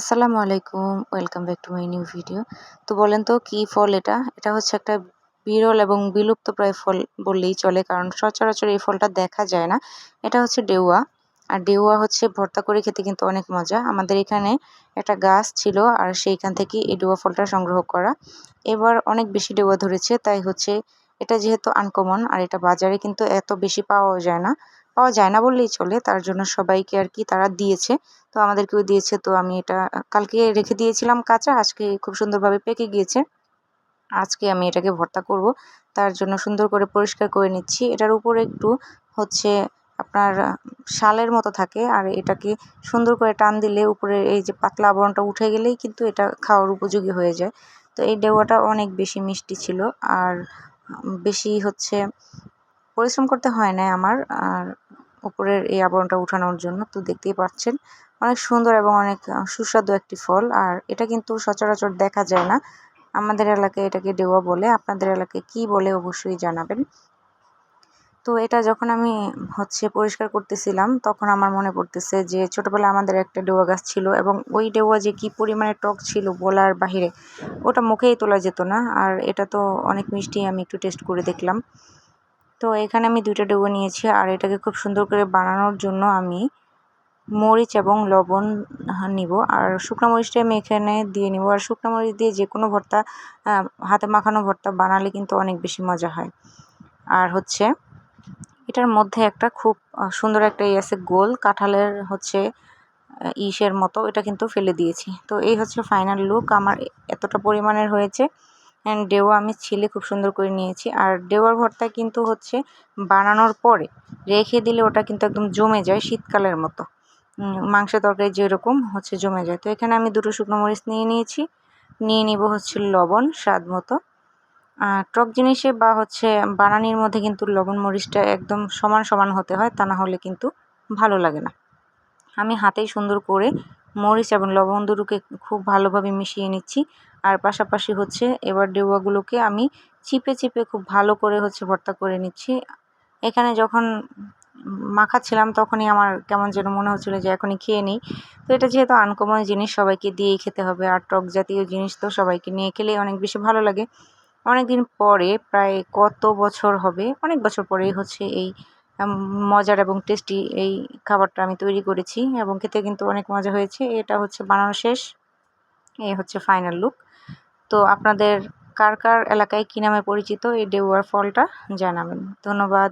আসসালামু আলাইকুম, welcome back to my new video. তো বলেন তো, কি ফল এটা? এটা হচ্ছে একটা বিরল এবং বিলুপ্ত প্রায় ফল বললেই চলে, কারণ সচরাচর এই ফলটা দেখা যায় না। এটা হচ্ছে ডেউয়া, আর ডেউয়া হচ্ছে ভর্তা করে খেতে কিন্তু অনেক মজা। আমাদের এখানে একটা গাছ ছিল, আর সেইখান থেকে এই ডেউয়া ফলটা সংগ্রহ করা। এবার অনেক বেশি ডেউয়া ধরেছে, তাই হচ্ছে এটা যেহেতু আনকমন আর এটা বাজারে কিন্তু এত বেশি পাওয়াও যায় না। পাওয়া যায় না বললেই চলে। তার জন্য সবাইকে আর কি তারা দিয়েছে। তো আমাদেরকেও দিয়েছে। তো আমি এটা, কালকে রেখে দিয়েছিলাম কাঁচা, আজকে খুব সুন্দরভাবে পেকে গিয়েছে। আজকে আমি এটাকে ভর্তা করব। তার জন্য সুন্দর করে পরিষ্কার করে নিচ্ছি। এটার উপরে একটু হচ্ছে আপনার শালের মতো থাকে। আর এটাকে সুন্দর করে টান দিলে উপরে এই যে পাতলা আবরণটা উঠে গেলেই কিন্তু এটা খাওয়ার উপযোগী হয়ে যায়। তো এই ডেওয়াটা অনেক বেশি মিষ্টি ছিল। আর বেশি হচ্ছে পরিশ্রম করতে হয় না আমার, আর উপরের এই আবরণটা উঠানোর জন্য। তো দেখতেই পাচ্ছেন, অনেক সুন্দর এবং অনেক সুস্বাদু একটি ফল। আর এটা কিন্তু সচরাচর দেখা যায় না। আমাদের এলাকায় এটাকে ডেওয়া বলে। আপনাদের এলাকায় কি বলে অবশ্যই জানাবেন। তো এটা যখন আমি হচ্ছে পরিষ্কার করতেছিলাম, তখন আমার মনে পড়তেছে যে ছোটোবেলায় আমাদের একটা ডেওয়া গাছ ছিল এবং ওই ডেওয়া যে কি পরিমাণে টক ছিল বলার বাহিরে, ওটা মুখেই তোলা যেত না। আর এটা তো অনেক মিষ্টি আমি একটু টেস্ট করে দেখলাম। তো এখানে আমি দুইটা ডেউয়া নিয়েছি আর এটাকে খুব সুন্দর করে বানানোর জন্য আমি মরিচ এবং লবণ নিব আর শুকনো মরিচটা আমি এখানে দিয়ে নিব। আর শুকনো মরিচ দিয়ে যে কোনো ভর্তা হাতে মাখানো ভর্তা বানালে কিন্তু অনেক বেশি মজা হয়। আর হচ্ছে এটার মধ্যে একটা খুব সুন্দর একটা ইয়ে আছে গোল কাঁঠালের হচ্ছে ইসের মতো, এটা কিন্তু ফেলে দিয়েছি। তো এই হচ্ছে ফাইনাল লুক। আমার এতটা পরিমাণের হয়েছে। অ্যান্ড ডেওয়া আমি ছিলে খুব সুন্দর করে নিয়েছি। আর ডেওয়ার ভর্তা কিন্তু হচ্ছে বানানোর পরে রেখে দিলে ওটা কিন্তু একদম জমে যায় শীতকালের মতো। মাংস তরকারি যেরকম হচ্ছে জমে যায়। তো এখানে আমি দুটো শুকনো মরিচ নিয়ে নিয়েছি। নিয়ে নিব হচ্ছে লবণ স্বাদ মতো। আর টক জিনিসে বা হচ্ছে বানানির মধ্যে কিন্তু লবণ মরিচটা একদম সমান সমান হতে হয়, তা না হলে কিন্তু ভালো লাগে না। আমি হাতেই সুন্দর করে মরিচ এবং লবণ দুটোকে খুব ভালোভাবে মিশিয়ে নিচ্ছি। আর পাশাপাশি হচ্ছে এবার ডেউয়াগুলোকে আমি চিপে চিপে খুব ভালো করে হচ্ছে ভর্তা করে নিচ্ছি। এখানে যখন মাখাচ্ছিলাম তখনই আমার কেমন যেন মনে হচ্ছিল যে এখনই খেয়ে নিই। তো এটা যেহেতু আনকমন জিনিস, সবাইকে দিয়েই খেতে হবে। আর টক জাতীয় জিনিস তো সবাইকে নিয়ে খেলে অনেক বেশি ভালো লাগে। অনেক দিন পরে, প্রায় কত বছর হবে, অনেক বছর পরেই হচ্ছে এই মজার এবং টেস্টি এই খাবারটা আমি তৈরি করেছি এবং খেতে কিন্তু অনেক মজা হয়েছে। এটা হচ্ছে বানানো শেষ। এই হচ্ছে ফাইনাল লুক তো আপনাদের কার কার এলাকায় কী নামে পরিচিত? এই ডেউয়ার ফলটা জানাবেন। ধন্যবাদ।